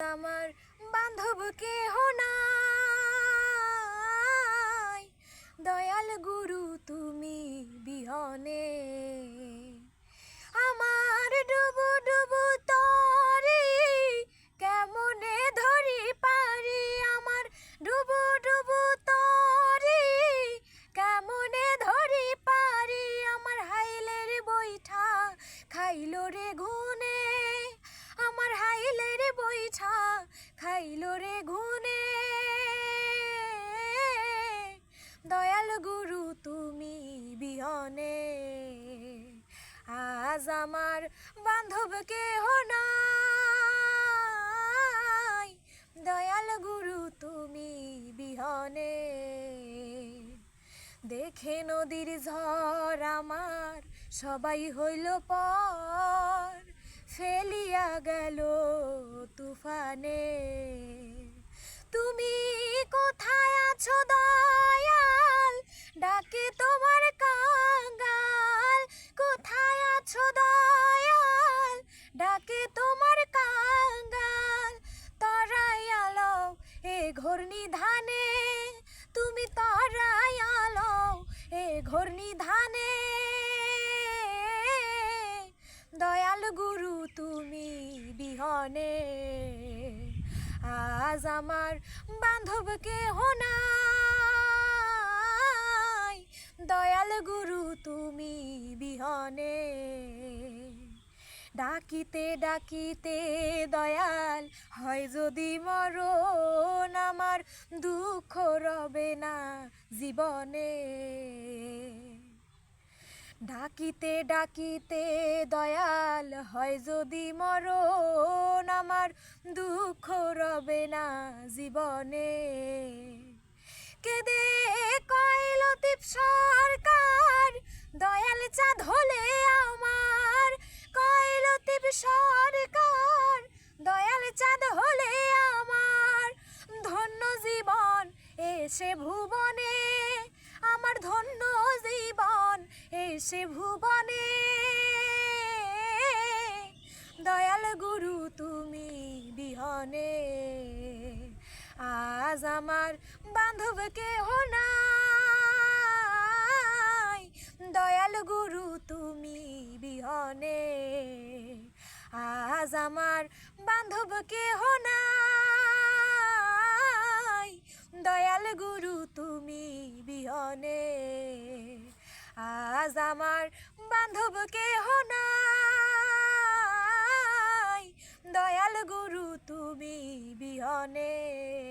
আমার বান্ধব কেহ নাই। দয়াল গুরু তুমি বিহনে আমার বান্ধব কেহ নাই। দয়াল গুরু, তুমি বিহনে। দেখে নদীর ঝড় আমার সবাই হইল পর। ফেলিয়া গেল তুফানে। তুমি কোথায় আছো এ ঘূর্ণি ধানে তুমি তরাই আলো এ ঘূর্ণি ধানে দয়াল গুরু, তুমি বিহনে, আজ আমার বান্ধব কেহ দয়াল গুরু, তুমি বিহনে। ডাকিতে ডাকিতে দয়াল হয় যদি মরণ আমার দুঃখ রবে না জীবনে। ডাকিতে ডাকিতে দয়াল হয় যদি মরণ আমার দুঃখ রবে না জীবনে। কেদে দীপ এসে ভুবনে, আমার ধন্য জীবন এসে ভুবনে। দয়াল গুরু, তুমি বিহনে, আজ আমার বান্ধব কেহ নাই। দয়াল গুরু, তুমি বিহনে, আজ আমার বান্ধব কেহ নাই। আমার বান্ধব কেহ নাই। দয়াল গুরু তুমি বিহনে।